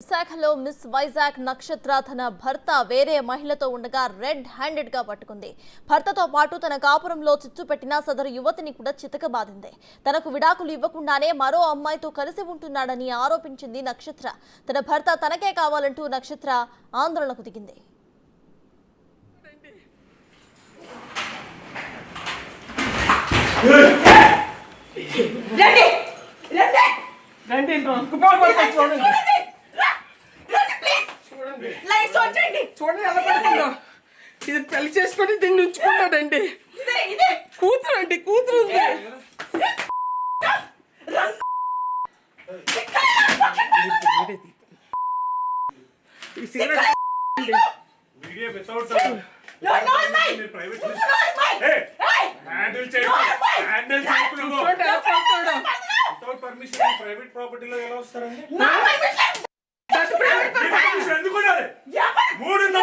విశాఖలో మిస్ వైజాగ్ నక్షత్ర తన భర్త వేరే మహిళతో ఉండగా రెడ్ హ్యాండెడ్గా పట్టుకుంది. భర్తతో పాటు తన కాపురంలో చిచ్చు పెట్టిన సదరు యువతిని కూడా చితకబాదింది తనకు విడాకులు ఇవ్వకుండానే మరో అమ్మాయితో కలిసి ఉంటున్నాడని ఆరోపించింది నక్షత్ర. తన భర్త తనకే కావాలంటూ నక్షత్ర ఆందోళనకు దిగింది. రండి రండి రండి కుమార్ పడుతుంది చూడండి రండి రండి ప్లీజ్ చూడండి లైట్స్ ఆన్ చేయండి చూడండి ఎలా పడుతుందో ఇది పెళ్ళి చేసుకొని దీన్ని ఉంచుకున్నాడండి ఇదే ఇదే కూతురు అండి కూతురు ఉంది ఈ సిగరెట్ అండి. Video without no no my private no my Hey! ఏయ్ హ్యాండిల్ చేయకు హ్యాండిల్ చేయకు నువ్వు చూడండి ఎలా పడుతుందో. వితౌట్ పర్మిషన్ ప్రైవేట్ ప్రాపర్టీలో ఎలా వస్తారండి? నా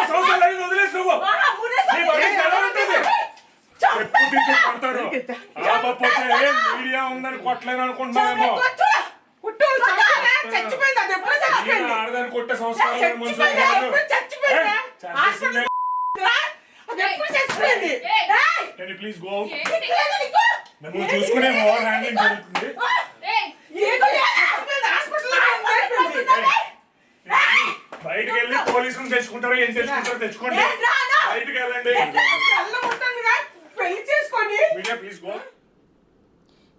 go out? లేదు నీకు నువ్వు చూసుకునే ఓవర్ హ్యాండింగ్ జరుగుతుంది. బయటికి వెళ్ళి పోలీసులు తెచ్చుకుంటారో ఏం తెచ్చుకుంటారో తెచ్చుకోండి నేను రాను. బయటికి వెళ్ళండి కళ్ళ ఉంటుందిగా పెళ్ళి చేసుకొని మీడియా ప్లీజ్ గో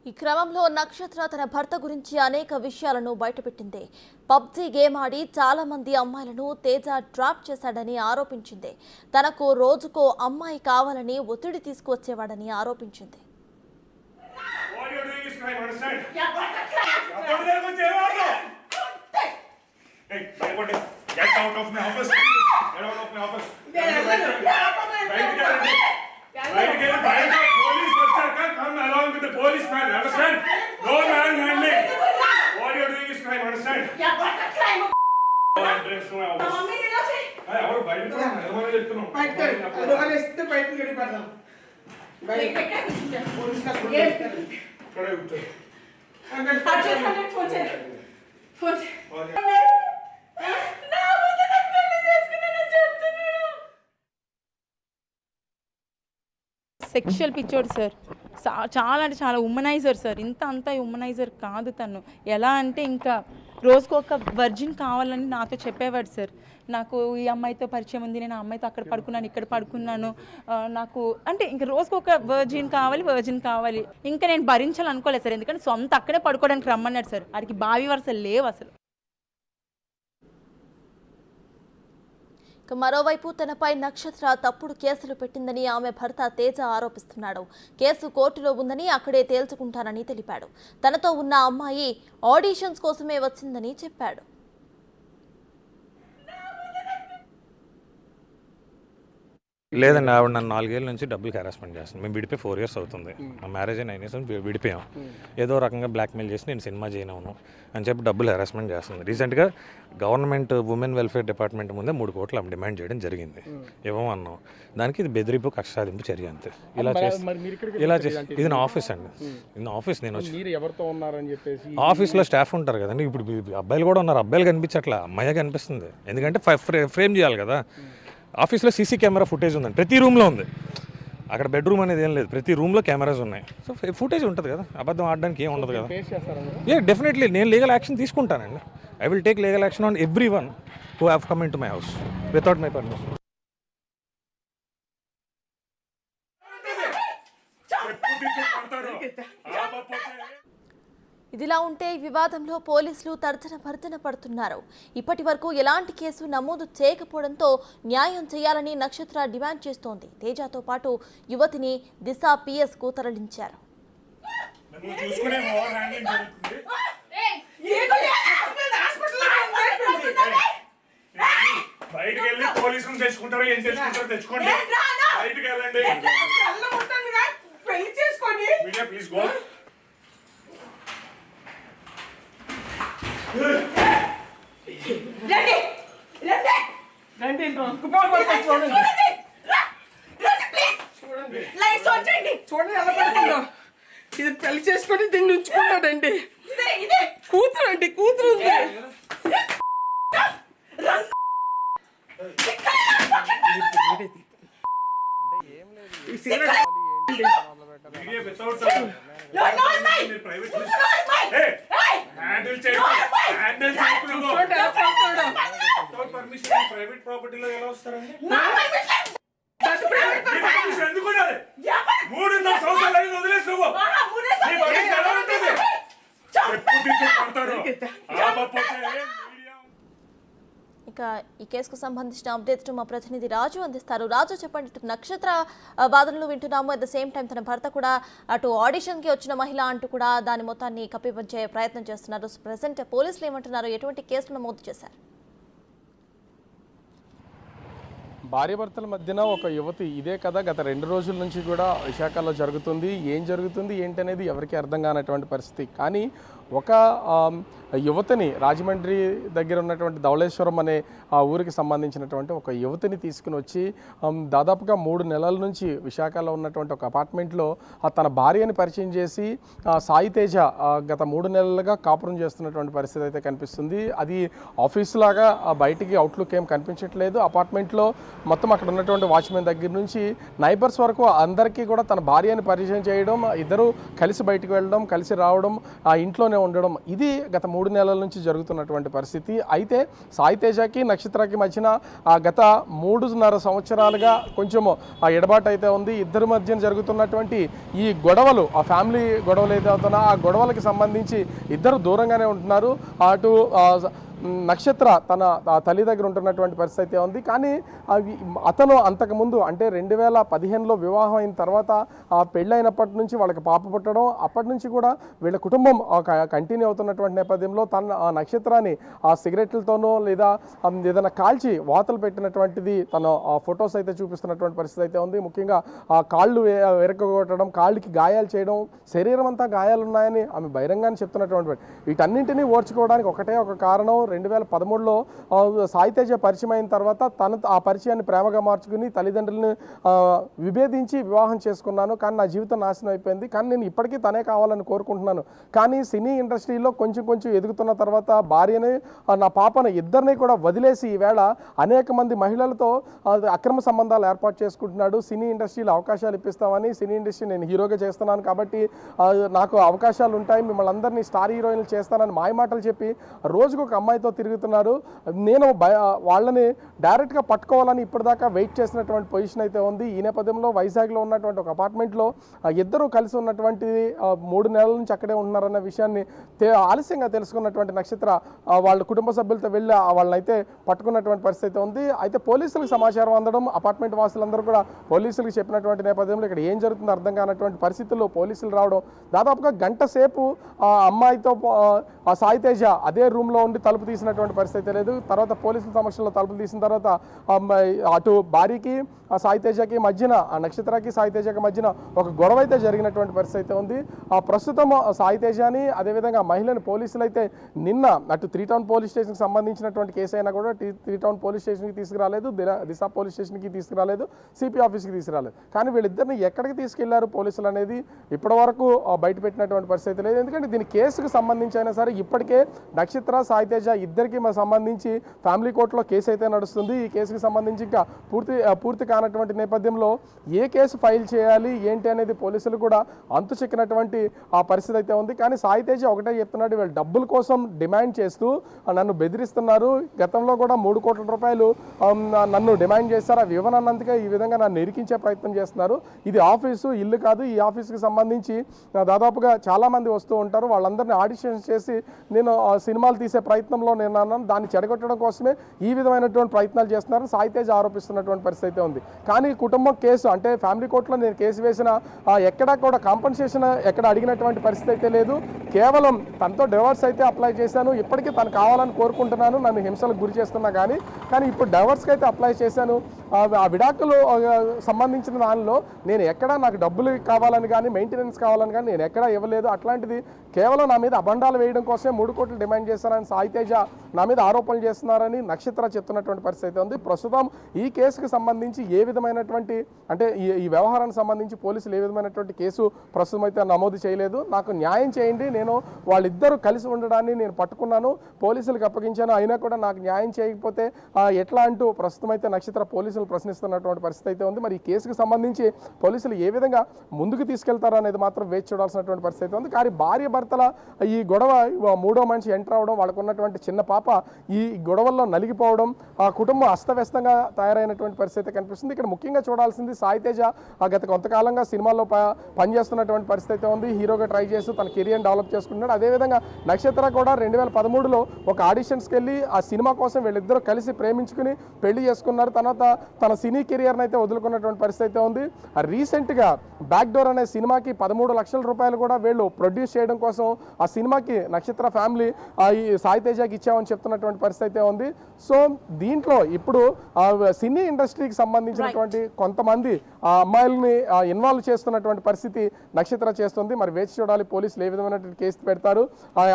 ఈ క్రమంలో నక్షత్ర తన భర్త గురించి అనేక విషయాలను బయటపెట్టింది పబ్జీ గేమ్ ఆడి చాలా మంది అమ్మాయిలను తేజ డ్రాప్ చేశాడని ఆరోపించింది తనకు రోజుకో అమ్మాయి కావాలని ఒత్తిడి తీసుకువచ్చేవాడని ఆరోపించింది. Get out of my office. Get out of my office. బయటికి వెళ్ళండి. బయటికి వెళ్ళి బయట పోలీస్ వచ్చాక come along with the policeman, understand? No man handling. What you're doing is crime, understand? No entrance to my office. Hey, ఎవరు బయటకు రా, ఎవరో చెప్తున్నావు. బయటకు అది వాళ్ళు ఇస్తే బయటకు వెళ్ళి పెడదాం. సెక్షువల్ పిచ్చోడు సార్ చాలా అంటే చాలా ఉమ్మనైజర్ సార్ ఇంత అంత ఉమ్మనైజర్ కాదు తను. ఎలా అంటే ఇంకా రోజుకు ఒక వర్జిన్ కావాలని నాతో చెప్పేవాడు సార్ నాకు ఈ అమ్మాయితో పరిచయం ఉంది నేను ఆ అమ్మాయితో అక్కడ పడుకున్నాను ఇక్కడ పడుకున్నాను నాకు అంటే ఇంకా రోజుకు ఒక వర్జిన్ కావాలి వర్జిన్ కావాలి. ఇంకా నేను భరించాలనుకోలేదు సార్ ఎందుకంటే సొంత అక్కడే పడుకోవడానికి రమ్మన్నాడు సార్. వాడికి బావి వరుసలు లేవు అసలు. ఇక మరోవైపు తనపై నక్షత్ర తప్పుడు కేసులు పెట్టిందని ఆమె భర్త తేజ ఆరోపిస్తున్నాడు. కేసు కోర్టులో ఉందని అక్కడే తేల్చుకుంటానని తెలిపాడు. తనతో ఉన్న అమ్మాయి ఆడిషన్స్ కోసమే వచ్చిందని చెప్పాడు. లేదండి ఆవిడ నన్ను నాలుగేళ్ళ నుంచి డబ్బులకి హెరాస్మెంట్ చేస్తాను మేము విడిపోయి ఫోర్ ఇయర్స్ అవుతుంది. మా మ్యారేజ్ అయిన నైన్ ఇయర్స్ విడిపోయాం. ఏదో రకంగా బ్లాక్మెయిల్ చేసి నేను సినిమా చేయను అని చెప్పి డబ్బులు హెరాస్మెంట్ చేస్తుంది. రీసెంట్గా గవర్నమెంట్ ఉమెన్ వెల్ఫేర్ డిపార్ట్మెంట్ ముందే మూడు కోట్లు ఆమె డిమాండ్ చేయడం జరిగింది. ఇవ్వమన్నాం. దానికి ఇది బెదిరింపు కక్ష సాధింపు చర్య అంతే. ఇలా చేసి ఇలా చేసి ఇది నా ఆఫీస్ అండి. ఇది నా ఆఫీస్ నేను వచ్చి ఎవరితో ఉన్నారని చెప్పేసి? ఆఫీస్లో స్టాఫ్ ఉంటారు కదండి. ఇప్పుడు అబ్బాయిలు కూడా ఉన్నారు. అబ్బాయిలు కనిపించట్లా. అమ్మాయి కనిపిస్తుంది. ఎందుకంటే ఫ్రేమ్ చేయాలి కదా. ఆఫీస్లో సీసీ కెమెరా ఫుటేజ్ ఉందండి. ప్రతి రూమ్లో ఉంది. అక్కడ బెడ్రూమ్ అనేది ఏం లేదు. ప్రతి రూమ్లో కెమెరాస్ ఉన్నాయి. సో ఫుటేజ్ ఉంటుంది కదా. అబద్ధం ఆడడానికి ఏం ఉండదు కదా. ఏ డెఫినెట్లీ నేను లీగల్ యాక్షన్ తీసుకుంటానండి. I will take legal action on everyone who have come into my house without my permission చెప్పు తీసి కొడతారు. ఆపపోతే ఇదిలా ఉంటే ఈ వివాదంలో పోలీసులు తర్జన భర్జన పడుతున్నారు ఇప్పటి వరకు ఎలాంటి కేసు నమోదు చేయకపోవడంతో న్యాయం చేయాలని నక్షత్ర డిమాండ్ చేస్తోంది తేజతో పాటు యువతిని దిశ పిఎస్కు తరలించారు నువ్వు చూసుకునే ఓవర్ హ్యాండింగ్ జరుగుతుంది బయటికి వెళ్ళి పోలీసులు తెచ్చుకుంటారో ఏం తెచ్చుకుంటారో తెచ్చుకోండి. బయటికి వెళ్ళండి ప్లీజ్ గో రండి. రండి. రండి చూడండి. చూడండి. ఎలా ఇది పెళ్ళి చేసుకుని దీన్ని ఉంచుకున్నాడండి. కూతురు అండి కూతురు ఉంది. ఏం? లేదు. Without No, no, mine. Private No, mine. Hey! Hey! Handle చేయండి హ్యాండిల్ చేయండి వితౌట్ పర్మిషన్ ప్రైవేట్ ప్రాపర్టీలో ఎలా వస్తారండి ఇక ఈ కేసుకు సంబంధించిన అప్డేట్స్ మా ప్రతినిధి రాజు అందిస్తారు. రాజు చెప్పండి ఇటు నక్షత్ర వాదనలు వింటున్నాము. అట్ ద సేమ్ టైం తన భర్త కూడా అటు ఆడిషన్కి వచ్చిన మహిళ అంటూ కూడా దాని మొత్తాన్ని కప్పిపంచే ప్రయత్నం చేస్తున్నారు. ప్రెసెంట్ పోలీసులు ఏమంటున్నారు? ఎటువంటి కేసులు నమోదు చేశారు? భార్యాభర్తల మధ్యన ఒక యువతి ఇదే కథ గత రెండు రోజుల నుంచి కూడా విశాఖలో జరుగుతుంది. ఏం జరుగుతుంది? ఏంటనేది ఎవరికి అర్థం కానటువంటి పరిస్థితి. కానీ ఒక యువతిని రాజమండ్రి దగ్గర ఉన్నటువంటి ధవళేశ్వరం అనే ఆ ఊరికి సంబంధించినటువంటి ఒక యువతిని తీసుకుని వచ్చి దాదాపుగా మూడు నెలల నుంచి విశాఖలో ఉన్నటువంటి ఒక అపార్ట్మెంట్లో ఆ తన భార్యని పరిచయం చేసి సాయితేజ సాయి తేజ గత మూడు నెలలుగా కాపురం చేస్తున్నటువంటి పరిస్థితి అయితే కనిపిస్తుంది. అది ఆఫీస్ లాగా బయటికి అవుట్లుక్ ఏం కనిపించట్లేదు. అపార్ట్మెంట్లో మొత్తం అక్కడ ఉన్నటువంటి వాచ్మెన్ దగ్గర నుంచి నైబర్స్ వరకు అందరికీ కూడా తన భార్యని పరిచయం చేయడం ఇద్దరు కలిసి బయటికి వెళ్ళడం కలిసి రావడం ఆ ఇంట్లోనే ఉండడం ఇది గత మూడు నెలల నుంచి జరుగుతున్నటువంటి పరిస్థితి. అయితే సాయి తేజకి నక్షత్రకి మధ్యన ఆ గత మూడున్నర సంవత్సరాలుగా కొంచెం ఆ ఎడబాటు అయితే ఉంది. ఇద్దరి మధ్యన జరుగుతున్నటువంటి ఈ గొడవలు ఆ ఫ్యామిలీ గొడవలు ఏదైతే అవుతున్నా ఆ గొడవలకి సంబంధించి ఇద్దరు దూరంగానే ఉంటున్నారు. అటు నక్షత్ర తన తల్లి దగ్గర ఉంటున్నటువంటి పరిస్థితి అయితే ఉంది. కానీ అవి అతను అంతకుముందు అంటే రెండు వేల పదిహేనులో వివాహం అయిన తర్వాత ఆ పెళ్ళైనప్పటి నుంచి వాళ్ళకి పాప పుట్టడం అప్పటి నుంచి కూడా వీళ్ళ కుటుంబం కంటిన్యూ అవుతున్నటువంటి నేపథ్యంలో తన ఆ నక్షత్రాన్ని ఆ సిగరెట్లతోనో లేదా ఏదైనా కాల్చి వాతలు పెట్టినటువంటిది తను ఆ ఫొటోస్ అయితే చూపిస్తున్నటువంటి పరిస్థితి అయితే ఉంది. ముఖ్యంగా ఆ కాళ్ళు వే- వెరకగొట్టడం కాళ్ళకి గాయాలు చేయడం శరీరం అంతా గాయాలు ఉన్నాయని ఆమె బహిరంగానే చెప్తున్నటువంటి వీటన్నింటినీ ఓర్చుకోవడానికి ఒకటే ఒక కారణం రెండు వేల పదమూడులో సాయితేజ పరిచయం అయిన తర్వాత తన ఆ పరిచయాన్ని ప్రేమగా మార్చుకుని తల్లిదండ్రులను విభేదించి వివాహం చేసుకున్నాను. కానీ నా జీవితం నాశనం అయిపోయింది. కానీ నేను ఇప్పటికీ తనే కావాలని కోరుకుంటున్నాను. కానీ సినీ ఇండస్ట్రీలో కొంచెం కొంచెం ఎదుగుతున్న తర్వాత భార్యని నా పాపను ఇద్దరిని కూడా వదిలేసి ఈవేళ అనేక మంది మహిళలతో అక్రమ సంబంధాలు ఏర్పాటు చేసుకుంటున్నాడు. సినీ ఇండస్ట్రీలో అవకాశాలు ఇప్పిస్తామని సినీ ఇండస్ట్రీ నేను హీరోగా చేస్తున్నాను కాబట్టి నాకు అవకాశాలు ఉంటాయి. మిమ్మల్ని అందరినీ స్టార్ హీరోయిన్లు చేస్తానని మాయమాటలు చెప్పి రోజుకు ఒక అమ్మాయి అమ్మాయితో తిరుగుతున్నారు. నేను భయ వాళ్ళని డైరెక్ట్గా పట్టుకోవాలని ఇప్పటిదాకా వెయిట్ చేసినటువంటి పొజిషన్ అయితే ఉంది. ఈ నేపథ్యంలో వైజాగ్లో ఉన్నటువంటి ఒక అపార్ట్మెంట్లో ఇద్దరు కలిసి ఉన్నటువంటి మూడు నెలల నుంచి అక్కడే ఉన్నారన్న విషయాన్ని ఆలస్యంగా తెలుసుకున్నటువంటి నక్షత్ర వాళ్ళ కుటుంబ సభ్యులతో వెళ్ళి వాళ్ళనైతే పట్టుకున్నటువంటి పరిస్థితి అయితే ఉంది. అయితే పోలీసులకు సమాచారం అందడం అపార్ట్మెంట్ వాసులందరూ కూడా పోలీసులకు చెప్పినటువంటి నేపథ్యంలో ఇక్కడ ఏం జరుగుతుందో అర్థం కానటువంటి పరిస్థితుల్లో పోలీసులు రావడం దాదాపుగా గంట సేపు ఆ అమ్మాయితో ఆ, ఆ సాయి తేజ అదే రూమ్లో ఉండి తలుపు తీసినటువంటి పరిస్థితి లేదు. తర్వాత పోలీసుల సమక్షంలో తలుపులు తీసిన తర్వాత అమ్మాయి అటు భార్యకి ఆ సాయి తేజకి మధ్యన ఆ నక్షత్రకి సాయి తేజకి మధ్యన ఒక గొడవ అయితే జరిగినటువంటి పరిస్థితి అయితే ఉంది. ఆ ప్రస్తుతం ఆ సాయి తేజని అదేవిధంగా మహిళని పోలీసులు అయితే నిన్న అటు త్రీ టౌన్ పోలీస్ స్టేషన్కి సంబంధించినటువంటి కేసు అయినా కూడా త్రీ టౌన్ పోలీస్ స్టేషన్కి తీసుకురాలేదు దిశ దిశా పోలీస్ స్టేషన్కి తీసుకురాలేదు సిపి ఆఫీస్కి తీసుకురాలేదు. కానీ వీళ్ళిద్దరిని ఎక్కడికి తీసుకెళ్ళారు పోలీసులు అనేది ఇప్పటివరకు బయట పెట్టినటువంటి పరిస్థితి లేదు. ఎందుకంటే దీని కేసుకు సంబంధించి అయినా సరే ఇప్పటికే నక్షత్ర సాయి తేజ ఇద్దరికి సంబంధించి ఫ్యామిలీ కోర్టులో కేసు అయితే నడుస్తుంది. ఈ కేసుకి సంబంధించి ఇంకా పూర్తి పూర్తిగా పూర్తి కానటువంటి నేపథ్యంలో ఏ కేసు ఫైల్ చేయాలి ఏంటి అనేది పోలీసులు కూడా అంతు చిక్కినటువంటి ఆ పరిస్థితి అయితే ఉంది. కానీ సాయి తేజ ఒకటే చెప్తున్నాడు వీళ్ళు డబ్బుల కోసం డిమాండ్ చేస్తూ నన్ను బెదిరిస్తున్నారు. గతంలో కూడా మూడు కోట్ల రూపాయలు నన్ను డిమాండ్ చేస్తారు అవి ఇవ్వనన్నందుకే ఈ విధంగా నన్ను ఇరికించే ప్రయత్నం చేస్తున్నారు. ఇది ఆఫీసు ఇల్లు కాదు. ఈ ఆఫీస్కి సంబంధించి దాదాపుగా చాలామంది వస్తూ ఉంటారు. వాళ్ళందరినీ ఆడిషన్ చేసి నేను ఆ, సినిమాలు తీసే ప్రయత్నంలో నేను అన్నాను దాన్ని చెడగొట్టడం కోసమే ఈ విధమైనటువంటి ప్రయత్నాలు చేస్తున్నారు. సాయి తేజ్ ఆరోపిస్తున్నటువంటి పరిస్థితి అయితే ఉంది. కానీ కుటుంబం కేసు అంటే ఫ్యామిలీ కోర్టులో నేను కేసు వేసిన ఎక్కడా కూడా కాంపన్సేషన్ ఎక్కడ అడిగినటువంటి పరిస్థితి అయితే లేదు. కేవలం తనతో డైవర్స్ అయితే అప్లై చేశాను. ఇప్పటికీ తను కావాలని కోరుకుంటున్నాను. నన్ను హింసలకు గురి చేస్తున్నా కానీ కానీ ఇప్పుడు డైవర్స్కి అయితే అప్లై చేశాను. ఆ విడాకులు సంబంధించిన దానిలో నేను ఎక్కడా నాకు డబ్బులు కావాలని కానీ మెయింటెనెన్స్ కావాలని కానీ నేను ఎక్కడా ఇవ్వలేదు. అట్లాంటిది కేవలం నా మీద అబండాలు వేయడం కోసమే మూడు కోట్లు డిమాండ్ చేశారని సాయితేజ నా మీద ఆరోపణలు చేస్తున్నారని నక్షత్ర చెప్తున్నటువంటి పరిస్థితి అయితే ఉంది. ప్రస్తుతం ఈ కేసుకు సంబంధించి ఏ విధమైనటువంటి అంటే ఈ ఈ వ్యవహారానికి సంబంధించి పోలీసులు ఏ విధమైనటువంటి కేసు ప్రస్తుతం అయితే నమోదు చేయలేదు. నాకు న్యాయం చేయండి. నేను వాళ్ళిద్దరూ కలిసి ఉండడాన్ని నేను పట్టుకున్నాను. పోలీసులకు అప్పగించాను. అయినా కూడా నాకు న్యాయం చేయకపోతే ఎట్లా అంటూ ప్రస్తుతం అయితే నక్షత్ర పోలీసులు ప్రశ్నిస్తున్నటువంటి పరిస్థితి అయితే ఉంది. మరి ఈ కేసుకు సంబంధించి పోలీసులు ఏ విధంగా ముందుకు తీసుకెళ్తారో అనేది మాత్రం వేచి చూడాల్సినటువంటి పరిస్థితి అయితే ఉంది. కానీ భార్య భర్తల ఈ గొడవ మూడో మనిషి ఎంటర్ అవడం వాళ్ళకు ఉన్నటువంటి చిన్న పాప ఈ గొడవల్లో నలిగిపోవడం ఆ కుటుంబం అస్తవ్యస్తంగా తయారైనటువంటి పరిస్థితి కనిపిస్తుంది. కనిపిస్తుంది ఇక్కడ ముఖ్యంగా చూడాల్సింది సాయి తేజ. ఆ గత కొంతకాలంగా సినిమాల్లో పనిచేస్తున్నటువంటి పరిస్థితి అయితే ఉంది. హీరోగా ట్రై చేస్తూ తన కెరియర్ డెవలప్ చేసుకుంటున్నాడు. అదేవిధంగా నక్షత్ర కూడా రెండు వేల పదమూడులో ఒక ఆడిషన్స్కి వెళ్ళి ఆ సినిమా కోసం వీళ్ళిద్దరూ కలిసి ప్రేమించుకుని పెళ్ళి చేసుకున్నారు. తర్వాత తన సినీ కెరియర్ని అయితే వదులుకున్నటువంటి పరిస్థితి అయితే ఉంది రీసెంట్గా బ్యాక్ డోర్ అనే సినిమాకి పదమూడు లక్షల రూపాయలు కూడా వీళ్ళు ప్రొడ్యూస్ చేయడం కోసం ఆ సినిమాకి నక్షత్ర ఫ్యామిలీ ఈ సాయి తేజకి ఇచ్చామని చెప్తున్నటువంటి పరిస్థితి అయితే ఉంది. సో దీంట్లో ఇప్పుడు ఆ సినీ ఇండస్ట్రీకి సంబంధించినటువంటి కొంతమంది ఆ అమ్మాయిల్ని ఇన్వాల్వ్ చేస్తున్నటువంటి పరిస్థితి నక్షత్ర చేస్తుంది. మరి వేచి చూడాలి పోలీసులు ఏ విధమైనటువంటి కేసు పెడతారు.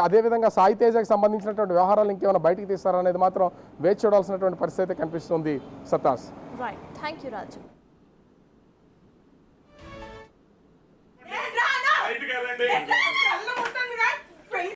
అదేవిధంగా సాయి తేజకి సంబంధించినటువంటి వ్యవహారాలు ఇంకేమైనా బయటికి తీస్తారా అనేది మాత్రం వేచి చూడాల్సినటువంటి పరిస్థితి అయితే కనిపిస్తుంది సత్తాస్. Right thank you Raju. బయటికి వెళ్ళండి.